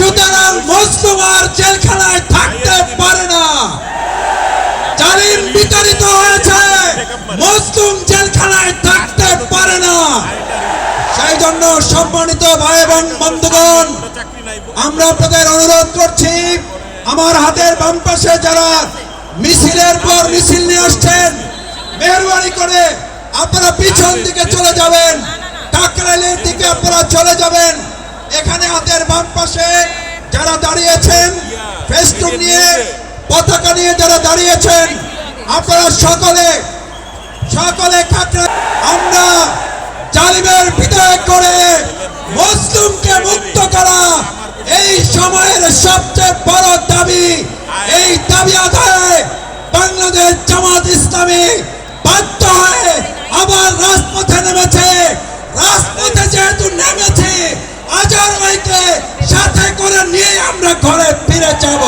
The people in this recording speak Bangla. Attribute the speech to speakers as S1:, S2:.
S1: সুতরাং মুসলিম আর জেলখানায় থাকতে পারে না। জালিম বিতাড়িত হয়েছে। মুসলিম জেলখানায় থাকতে পারে না। সেই জন্য সম্মানিত ভাই এবং বন্ধুগণ, আমরা আপনাদের অনুরোধ করছি, আমার হাতের বাম পাশে যারা মিছিলের পর মিছিল নিয়ে আসছেন, মেহরবানি করে আপনারা পিছন দিকে চলে যাবেন, টাকরাইলের দিকে আপনারা চলে যাবেন। এখানে হাতের বাম পাশে যারা দাঁড়িয়েছেন ফেস্টুন নিয়ে, পতাকা নিয়ে যারা দাঁড়িয়েছেন, আপনারা সকলে সকলে আমরা জালিমের বিদায় করে মুসলিমকে মুক্ত করা এই সময়ের সবচেয়ে বড় দাবি। এই দাবি আদায়ে বাংলাদেশ জামাত ইসলামী বাধ্য হয়ে আবার রাজপথে নেমেছে নিয়ে আমরা ঘরে ফিরে যাব।